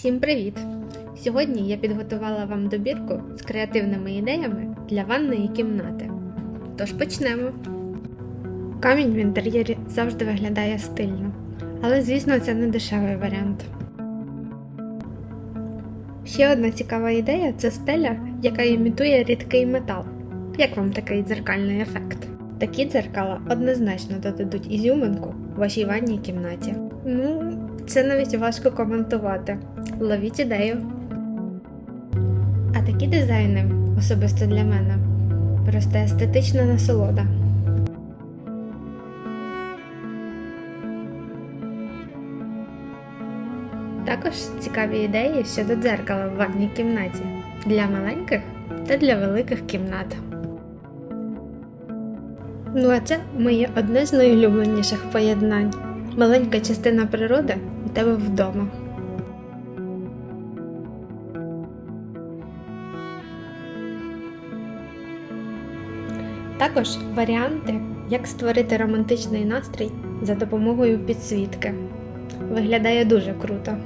Всім привіт! Сьогодні я підготувала вам добірку з креативними ідеями для ванної кімнати. Тож почнемо. Камінь в інтер'єрі завжди виглядає стильно, але звісно це не дешевий варіант. Ще одна цікава ідея це стеля, яка імітує рідкий метал. Як вам такий дзеркальний ефект? Такі дзеркала однозначно додадуть ізюминку вашій ванній кімнаті. Ну, це навіть важко коментувати. Ловіть ідею. А такі дизайни, особисто для мене, просто естетична насолода. Також цікаві ідеї щодо дзеркала в ванній кімнаті для маленьких та для великих кімнат. Ну а це моє одне з найулюбленіших поєднань. Маленька частина природи у тебе вдома. Також варіанти, як створити романтичний настрій за допомогою підсвітки. Виглядає дуже круто.